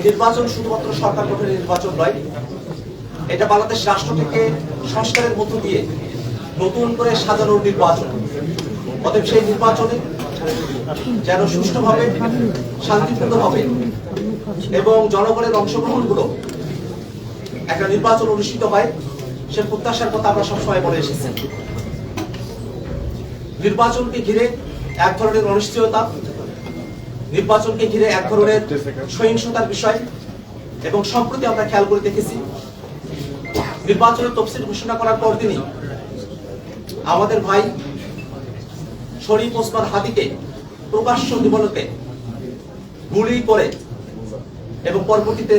এই নির্বাচন শুধুমাত্র সরকার গঠনের নির্বাচন নয়, এটা বাংলাদেশ রাষ্ট্রটিকে সংস্কারের মধ্য দিয়ে নতুন করে সাজানোর নির্বাচন। অতএব সেই নির্বাচনে যেন সুষ্ঠুভাবে, শান্তিপূর্ণভাবে এবং জনগণের অংশগ্রহণগুলো একটা নির্বাচন অনুষ্ঠিত হয়, সে প্রত্যাশার কথা আমরা সবসময় বলে এসেছি। নির্বাচনকে ঘিরে এক ধরনের অনিশ্চয়তা নির্বাচনকে ঘিরে এক ধরনের সহিংসতার বিষয় এবং সম্প্রতি আমরা খেয়াল করে দেখেছি। নির্বাচনের তফসিল ঘোষণা করার পর দিনই আমাদের ভাই শরীফ ওসমান হাদিকে প্রকাশ্য দিবলতে গুলি করে এবং পরবর্তীতে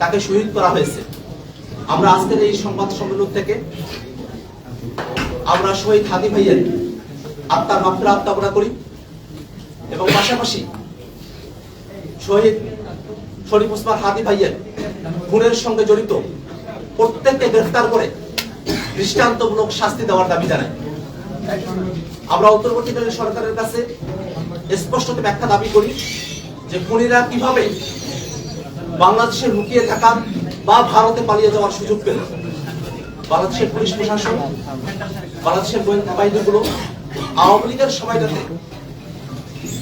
তাকে শহীদ করা হয়েছে। আমরা আজকের এই সংবাদ সম্মেলন থেকে আমরা শহীদ হাদি ভাইয়ের আত্মার মাত্রা কামনা করি এবং পাশাপাশি শহীদ শরীফ ওসমান হাদি ভাইয়ের খুনের সঙ্গে জড়িত প্রত্যেককে গ্রেফতার করে দৃষ্টান্তমূলক শাস্তি দেওয়ার দাবি জানাই আমরা অন্তর্বর্তীকালীন সরকারের কাছে স্পষ্টত ব্যাখ্যা দাবি করি যে খুনিরা কীভাবে বাংলাদেশে লুকিয়ে থাকা বা ভারতে পালিয়ে যাওয়ার সুযোগ পেল। বাংলাদেশের পুলিশ প্রশাসন, বাংলাদেশের গোয়েন্দা বাহিনীগুলো আওয়ামী লীগের সময়টাতে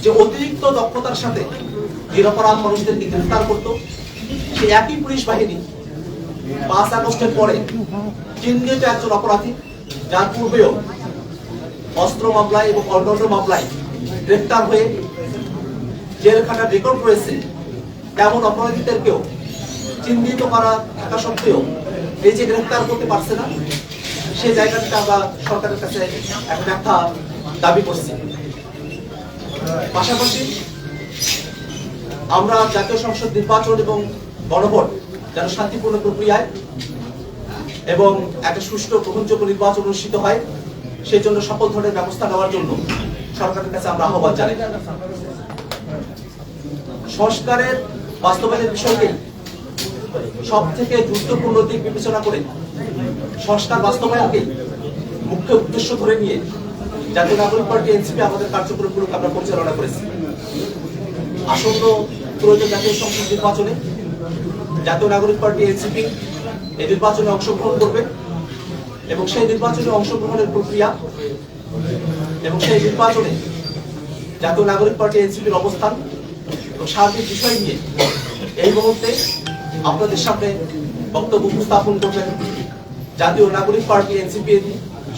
যে অতিরিক্ত দক্ষতার সাথে নিরপরাধ মানুষদেরকে গ্রেফতার করত। সেই একই পুলিশ বাহিনী পাঁচ আগস্টের পরে চিহ্নিত একজন অপরাধী, যার পূর্বেও অস্ত্র মামলায় এবং অন্যান্য মামলায় গ্রেফতার হয়ে জেল খাটার রেকর্ড রয়েছে, তেমন অপরাধীদেরকেও চিহ্নিত করা থাকা সত্ত্বেও এই যে গ্রেফতার করতে পারছে না সেই জায়গাটিতে আমরা সরকারের কাছে একটা ব্যাখ্যা দাবি করছি। পাশাপাশি আমরা জাতীয় সংসদ নির্বাচন এবং গণভোট যেন শান্তিপূর্ণ প্রক্রিয়ায় এবং একটা সুষ্ঠু গ্রহণযোগ্য নির্বাচন অনুষ্ঠিত হয়, সেই জন্য সকল ধরনের ব্যবস্থা নেওয়ার জন্য সরকারের কাছে আমরা আহ্বান জানাই। সংস্কারের বাস্তবায়নের বিষয়কে সব থেকে গুরুত্বপূর্ণ দিক বিবেচনা করে সংস্কার বাস্তবায়নকে মুখ্য উদ্দেশ্য ধরে নিয়ে জাতীয় নাগরিক পার্টি, এনসিপি আমাদের কার্যক্রমগুলোকে আমরা পরিচালনা করেছি। আসন্ন প্রয়োজন জাতীয় সংসদ নির্বাচনে জাতীয় নাগরিক পার্টি এনসিপি এই নির্বাচনে অংশগ্রহণ করবে এবং সেই নির্বাচনে অংশগ্রহণের প্রক্রিয়া এবং সেই নির্বাচনে জাতীয় নাগরিক পার্টি এনসিপির অবস্থান এবং সার্বিক বিষয় নিয়ে এই মুহূর্তে আপনাদের সামনে বক্তব্য উপস্থাপন করবেন জাতীয় নাগরিক পার্টি এনসিপির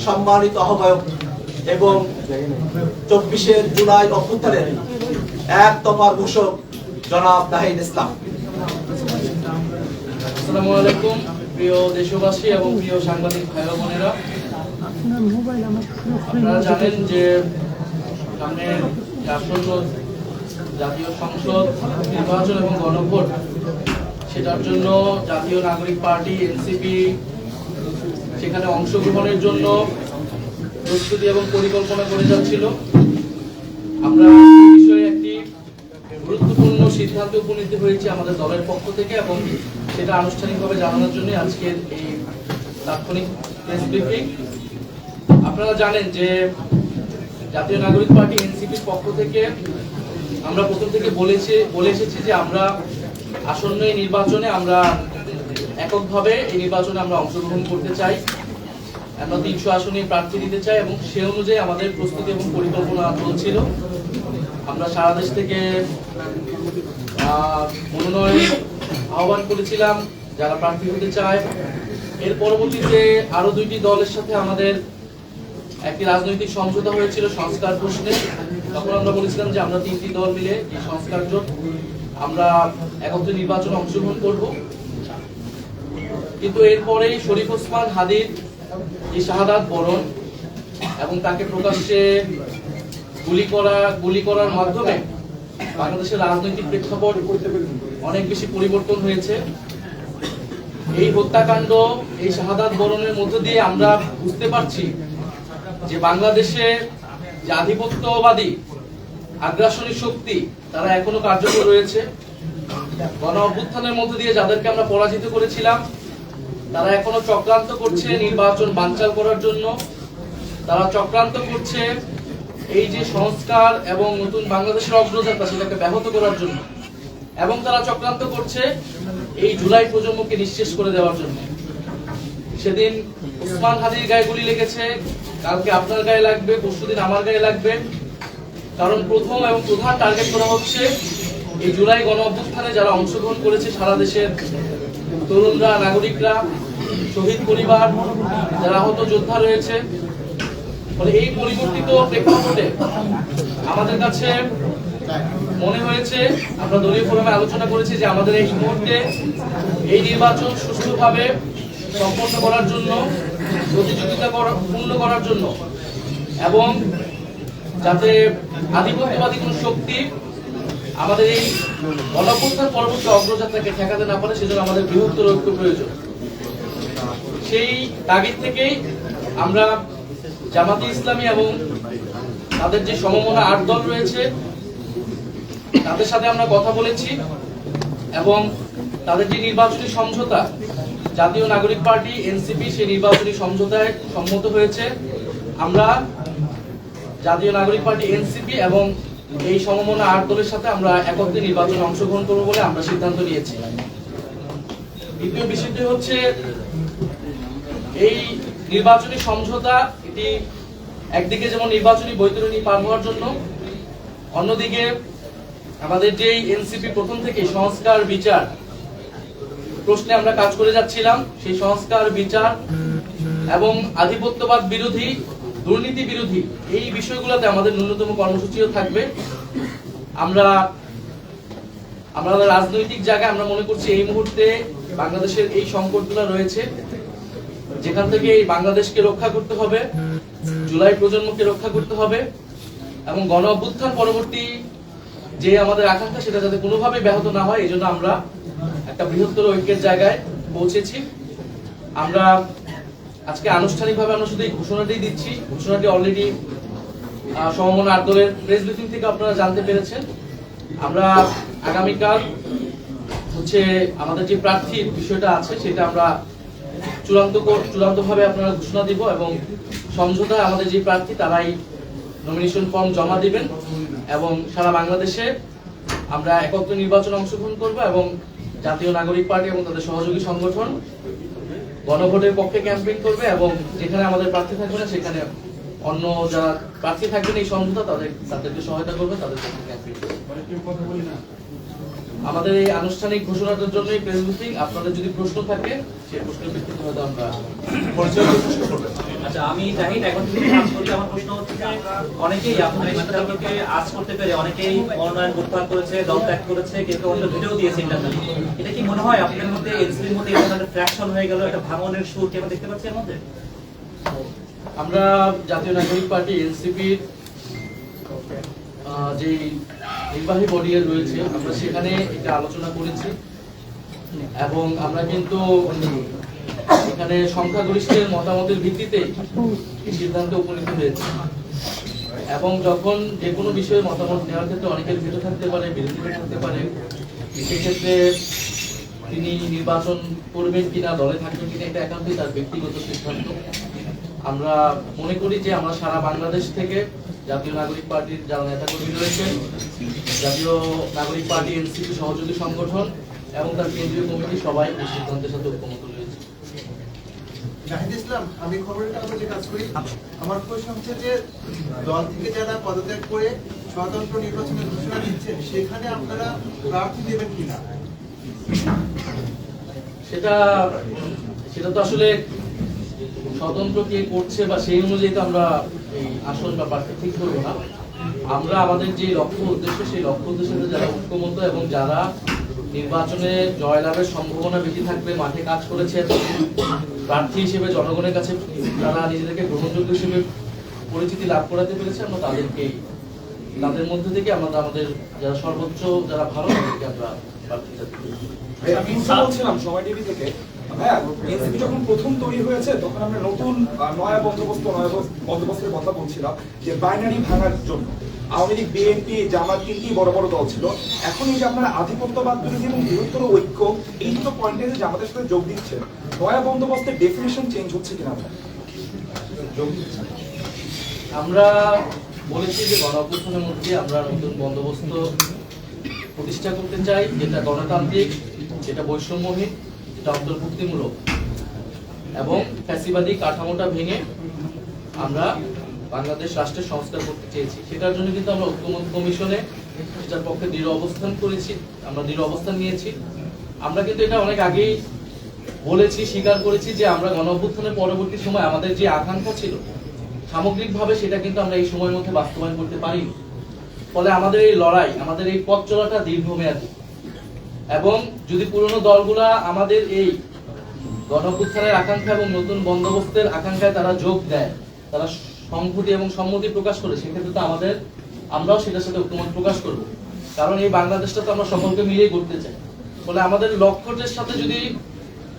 সম্মানিত আহ্বায়ক এবং চব্বিশের জুলাই অভ্যুত্থানের এক দফার ঘোষক জনাব নাহিদ ইসলাম। আসসালামু আলাইকুম, প্রিয় দেশবাসী এবং প্রিয় সাংবাদিক ভাই বোনেরা। আপনার জানেন যে সামনে আসন্ন জাতীয় সংসদ, নির্বাচন এবং গণভোট, সেটার জন্য জাতীয় নাগরিক পার্টি, এনসিপি, সেখানে অংশগ্রহণের জন্য প্রস্তুতি এবং পরিকল্পনা করে যাচ্ছিল। আমরা সিদ্ধান্তে উপনীত হয়েছে আমাদের দলের পক্ষ থেকে এবং সেটা আনুষ্ঠানিকভাবে জানানোর জন্য আজকের এই তাৎক্ষণিক প্রেস ব্রিফিং আপনারা জানেন যে জাতীয় নাগরিক পার্টি এনসিপির পক্ষ থেকে আমরা প্রথম থেকে বলেছি, বলে এসেছি যে আমরা আসন্ন এই নির্বাচনে আমরা এককভাবে এই নির্বাচনে আমরা অংশগ্রহণ করতে চাই। আমরা তিনশো আসনে প্রার্থী দিতে চাই এবং সে অনুযায়ী আমাদের প্রস্তুতি এবং পরিকল্পনা চলছিল। আমরা সারা দেশ থেকে মনোনয়ন আহ্বান করেছিলাম, যারা প্রার্থী হতে চায়। এর পরবর্তীতে আরও দুইটি দলের সাথে আমাদের একটি রাজনৈতিক সমঝোতা হয়েছিল সংস্কার প্রশ্নে। তখন আমরা বলেছিলাম যে আমরা তিনটি দল মিলে এই সংস্কার জোট, আমরা একত্রে নির্বাচনে অংশগ্রহণ করব। কিন্তু এরপরেই শরীফ ওসমান হাদির যে শাহাদাত বরণ এবং তাকে প্রকাশ্যে গুলি করা, গুলি করার মাধ্যমে বাংলাদেশের রাজনৈতিক প্রেক্ষাপট অনেক বেশি পরিবর্তন হয়েছে। এই হত্যাকাণ্ড, এই শাহাদাত বরণের মধ্য দিয়ে আমরা বুঝতে পারছি যে বাংলাদেশে যে আধিপত্যবাদী, আগ্রাসনী শক্তি তারা এখনও কার্যকর রয়েছে। গণ অভ্যুত্থানের মধ্য দিয়ে যাদেরকে আমরা পরাজিত করেছিলাম, তারা এখনও চক্রান্ত করছে নির্বাচন বানচাল করার জন্য। তারা চক্রান্ত করছে এই যে সংস্কার এবং নতুন বাংলাদেশের অগ্রযাত্রা সেটাকে ব্যাহত করার জন্য, এবং তারা চক্রান্ত করছে এই জুলাই প্রজন্মকে নিঃশেষ করে দেওয়ার জন্য। সেদিন উসমান হাদির গায়ে গুলি লেগেছে, কালকে আপনার গায়ে লাগবে পরশুদিন আমার গায়ে লাগবে। কারণ প্রথম এবং প্রধান টার্গেট করা হচ্ছে এই জুলাই গণ অভ্যুত্থানে যারা অংশগ্রহণ করেছে সারা দেশের তরুণরা, নাগরিকরা, শহীদ পরিবার, যারা আহত যোদ্ধা রয়েছে। ফলে এই পরিবর্তিত প্রেক্ষাপটে আমাদের কাছে মনে হয়েছে, আমরা দলীয় ফোরামে আলোচনা করেছি যে আমাদের এই মুহূর্তে এই নির্বাচন সুষ্ঠুভাবে সম্পন্ন করার জন্য, প্রতিযোগিতা পূর্ণ করার জন্য এবং যাতে আধিপত্যবাদী কোন শক্তি আমাদের এই গণঅভ্যুত্থান পরবর্তী অগ্রযাত্রাকে ঠেকাতে না পারে, সেজন্য আমাদের বৃহত্তর ঐক্য প্রয়োজন। সেই তাগিদ থেকেই আমরা জামাতে ইসলামী এবং তাদের যে সমমনা আট দল রয়েছে, তাদের সাথে আমরা কথা বলেছি এবং তাদের যে নির্বাচনী সমঝোতা, জাতীয় নাগরিক পার্টি, এনসিপি সেই নির্বাচনী সমঝোতায় সম্মত হয়েছে। আমরা জাতীয় নাগরিক পার্টি, এনসিপি এবং এই সমমনা আট দলের সাথে আমরা একত্রে নির্বাচনে অংশগ্রহণ করব বলে আমরা সিদ্ধান্ত নিয়েছি। দ্বিতীয় বিষয়টি হচ্ছে এই নির্বাচনী সমঝোতা, এটি একদিকে যেমন নির্বাচনী বৈতরণী পার হওয়ার জন্য, অন্যদিকে আমাদের যেই এনসিপি প্রথম থেকে সংস্কার বিচার প্রশ্নে আমরা কাজ করে যাচ্ছিলাম, সেই সংস্কার বিচার এবং আধিপত্যবাদ বিরোধী, দুর্নীতি বিরোধী, এই বিষয়গুলোতে আমাদের ন্যূনতম কর্মসূচিও থাকবে। আমরা আমরা রাজনৈতিক জায়গায় আমরা মনে করছি এই মুহূর্তে বাংলাদেশের এই সংকটগুলো রয়েছে। যেখান থেকে এই বাংলাদেশকে রক্ষা করতে হবে, জুলাই প্রজন্মকে রক্ষা করতে হবে, এবং গণ অভ্যুত্থান পরবর্তী যে আমাদের আকাঙ্ক্ষা সেটা যাতে কোনোভাবে ব্যাহত না হয়, এই জন্য আমরা একটা বৃহত্তর ঐক্যের জায়গায় পৌঁছেছি। আমরা আজকে আনুষ্ঠানিকভাবে আমরা শুধু এই ঘোষণাটি দিচ্ছি, ঘোষণাটি অলরেডি সমমনা আন্দোলনের প্রেস ব্রিফিং থেকে আপনারা জানতে পেরেছেন। আমরা আগামীকাল হচ্ছে আমাদের যে প্রার্থীর বিষয়টা আছে, সেটা আমরা চূড়ান্ত চূড়ান্ত ভাবে আপনারা ঘোষণা দিব এবং সমঝোতায় আমাদের যে প্রার্থী, তারাই নমিনেশন ফর্ম জমা দিবেন এবং সারা বাংলাদেশে আমরা একত্র নির্বাচনে অংশগ্রহণ করব এবং জাতীয় নাগরিক পার্টি এবং তাদের সহযোগী সংগঠন গণভোটের পক্ষে ক্যাম্পেইন করবে এবং যেখানে আমাদের প্রার্থী থাকবে না, সেখানে অন্য যারা প্রার্থী থাকবেন এই সমঝোতা, তাদের তাদেরকে সহায়তা করবে, তাদের পক্ষে ক্যাম্পেইন করবে। আমাদের এই আনুষ্ঠানিক ঘোষণাটার জন্য প্রেস ব্রিফিং আপনাদের যদি প্রশ্ন থাকে সেই প্রশ্নের ভিত্তিতে হয়তো আমরা পরিচয় প্রশ্ন করবেন আচ্ছা আমি জাহিদ এখন থেকে কাজ করি আমার প্রশ্ন হচ্ছে যে অনেকেই আপনার এই সিদ্ধান্তকে আজ করতে পেরে অনেকেই অনলাইন প্রত্যাহার করেছে দল ত্যাগ করেছে কেউ কেউ হয়তো ভিডিও দিয়েছে ইন্টারনেটে এটা কি মনে হয় আপনাদের মধ্যে এনসিপির মধ্যে এরকম একটা ফ্র্যাকশন হয়ে গেল একটা ভাঙনের সুর কি আমরা দেখতে পাচ্ছি এর মধ্যে? আমরা জাতীয় নাগরিক পার্টি এনসিপির যে নির্বাহী বডি রয়েছে। আমরা সেখানে এটা আলোচনা করেছি। এবং আমরা কিন্তু এখানে সংখ্যাগরিষ্ঠের মতামতের ভিত্তিতে সিদ্ধান্তে উপনীত হয়েছে। এবং যখন যে কোনো বিষয়ে মতামত নেওয়ার ক্ষেত্রে অনেকের ভেটো থাকতে পারে বিরোধিতা থাকতে পারে। সেক্ষেত্রে তিনি নির্বাচন করবেন কিনা, দলে থাকবেন কিনা, এটা একান্তই তার ব্যক্তিগত সিদ্ধান্ত। আমরা মনে করি যে আমরা সারা বাংলাদেশ থেকে জাতীয় নাগরিক পার্টির যারা নেতাকর্মী রয়েছেন জাতীয় নাগরিক পার্টি এনসিপি সহযোগী সংগঠন এবং তার কেন্দ্রীয় কমিটি সবাই এই সিদ্ধান্তের সাথে ঐক্যমত রয়েছে। জাহিদ ইসলাম আমি খবরের কাগজে কাজ করি। আমার প্রশ্ন হচ্ছে যে দল থেকে যারা পদত্যাগ করে স্বতন্ত্র নির্বাচনের ঘোষণা দিচ্ছেন সেখানে আপনারা প্রার্থী দেবেন কিনা? সেটা সেটা তো আসলে স্বতন্ত্র কে করছে বা সেই অনুযায়ী তো আমরা এই আসন ঠিক করব না। আমরা আমাদের যে লক্ষ্য উদ্দেশ্য, সেই লক্ষ্য যারা এবং যারা নির্বাচনে জয়লাভের সম্ভাবনা বেশি থাকবে মাঠে কাজ প্রার্থী হিসেবে জনগণের কাছে তারা নিজেদেরকে গ্রহণযোগ্য হিসেবে পরিচিতি লাভ করাতে পেরেছে, আমরা তাদেরকেই, তাদের মধ্যে থেকে আমরা আমাদের যারা সর্বোচ্চ, যারা ভালো, তাদেরকে আমরা প্রার্থী আমি সময় টিভি থেকে। হ্যাঁ এনসিপি যখন প্রথম তৈরি হয়েছে, তখন আমরা নতুন নয়া বন্দোবস্ত, নয়া বন্দোবস্তের কথা বলছিলাম যে বাইনারি ভাঙার জন্য। আওয়ামী লীগ বিএনপি জামাত তিনটি বড় বড় দল ছিল। এখন এই যে আপনারা আধিপত্যবাদ বিরোধী এবং বৃহত্তর ঐক্য, এই দুটো পয়েন্টে আমাদের সাথে যোগ দিচ্ছে, নয়া বন্দোবস্তের ডেফিনেশন চেঞ্জ হচ্ছে কিনা? আমরা বলেছি যে গণ অভ্যুত্থানের মধ্যে আমরা নতুন বন্দোবস্ত প্রতিষ্ঠা করতে চাই, যেটা গণতান্ত্রিক, যেটা বৈষম্যহীন অন্তর্ভুক্তিমূলক এবং ফ্যাসিবাদী কাঠামোটা ভেঙে আমরা বাংলাদেশ রাষ্ট্রের সংস্কার করতে চেয়েছি। সেটার জন্য কিন্তু আমরা ঐক্যমত কমিশনে সেটার পক্ষে দৃঢ় অবস্থান করেছি, আমরা দৃঢ় অবস্থান নিয়েছি। আমরা কিন্তু এটা অনেক আগেই বলেছি, স্বীকার করেছি যে আমরা গণ অভ্যুত্থানের পরবর্তী সময় আমাদের যে আকাঙ্ক্ষা ছিল, সামগ্রিকভাবে সেটা কিন্তু আমরা এই সময়ের মধ্যে বাস্তবায়ন করতে পারিনি। ফলে আমাদের এই লড়াই, আমাদের এই পথ চলাটা দীর্ঘমেয়াদী। এবং যদি পুরনো দলগুলা আমাদের এই গণপুত্থানের আকাঙ্ক্ষা এবং নতুন বন্দোবস্তের আকাঙ্ক্ষায় তারা যোগ দেয়, তারা সংহতি এবং সম্মতি প্রকাশ করে, সেক্ষেত্রে তো আমাদের, আমরাও সেটার সাথে ঐক্যমত প্রকাশ করব। কারণ এই বাংলাদেশটা তো আমরা সকলকে মিলিয়ে করতে চাই। ফলে আমাদের লক্ষ্যের সাথে যদি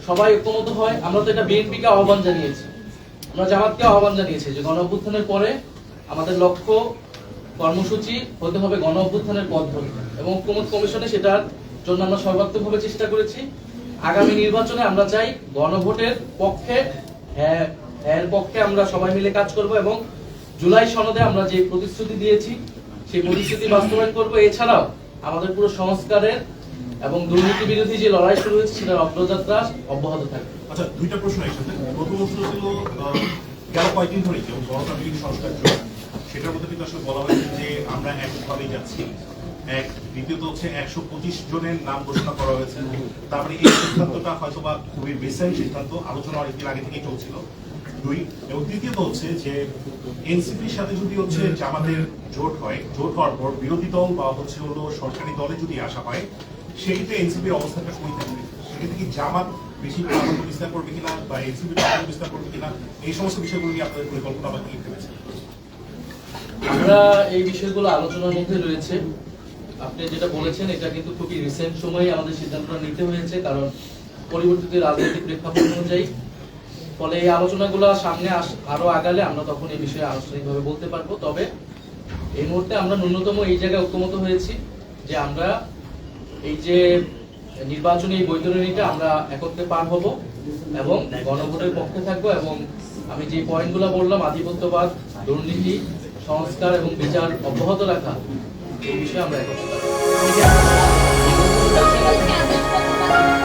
সবাই ঐক্যমত হয়, আমরা তো এটা বিএনপিকে আহ্বান জানিয়েছি। আমরা জামাতকে আহ্বান জানিয়েছি যে গণ অভ্যুত্থানের পরে আমাদের লক্ষ্য কর্মসূচি হতে হবে গণ অভ্যুত্থানের পথ ধরে। এবং ঐক্যমত কমিশনে সেটার জন্য আমরা সর্বাত্মকভাবে চেষ্টা করেছি। আগামী নির্বাচনে আমরা চাই গণভোটের পক্ষে হ্যাঁ এর পক্ষে আমরা সবাই মিলে কাজ করব এবং জুলাই সনদে আমরা যে প্রতিশ্রুতি দিয়েছি সেই প্রতিশ্রুতি বাস্তবায়ন করব। এছাড়াও আমাদের পুরো সংস্কারের এবং দুর্নীতি বিরোধী যে লড়াই শুরু হয়েছে সেটার অগ্রযাত্রা অব্যাহত থাকবে। আচ্ছা দুইটা প্রশ্ন একসাথে। প্রথমত ছিল আহ, গেল কয়েকদিন ধরে যে গণতান্ত্রিক সংস্কার সেটার মধ্যে কিন্তু আসলে বলা হয়েছে যে আমরা একভাবেই যাচ্ছি। এক দ্বিতীয়ত হচ্ছে একশো পঁচিশ জনের নাম ঘোষণা করা হয়েছে। তারপরে এই সিদ্ধান্তটা হয়তো বা খুবই রিসেন্ট সিদ্ধান্ত, আলোচনা অনেকদিন আগে থেকেই চলছিল। দুই, এবং তৃতীয়ত হচ্ছে যে এনসিপির সাথে যদি হচ্ছে জামাতের জোট হয়, জোট হওয়ার পর বিরোধী দল বা হচ্ছে হলো সরকারি দলে যদি আসা হয়, সেক্ষেত্রে এনসিপির অবস্থাটা কই থাকবে। সেক্ষেত্রে কি জামাত বেশি বিস্তার করবে কিনা বা এনসিপি বিস্তার করবে কিনা, এই সমস্ত বিষয়গুলো নিয়ে আপনাদের পরিকল্পনা বা কি ভেবেছেন? আমরা এই বিষয়গুলো আলোচনার মধ্যে রয়েছে। আপনি যেটা বলেছেন, এটা কিন্তু খুবই রিসেন্ট সময়ে আমাদের সিদ্ধান্তটা নিতে হয়েছে, কারণ পরিবর্তিত রাজনৈতিক প্রেক্ষাপট অনুযায়ী। ফলে এই আলোচনাগুলো সামনে আরও আগালে আমরা তখন এই বিষয়ে আনুষ্ঠানিকভাবে বলতে পারব। তবে এই মুহূর্তে আমরা ন্যূনতম এই জায়গায় ঐক্যমত হয়েছি যে আমরা এই যে নির্বাচনী এই বৈতরণীটা আমরা একত্রে পার হব এবং গণভোটের পক্ষে থাকব এবং আমি যে পয়েন্টগুলো বললাম, আধিপত্যবাদ, দুর্নীতি, সংস্কার এবং বিচার অব্যাহত রাখা 你需要给我点要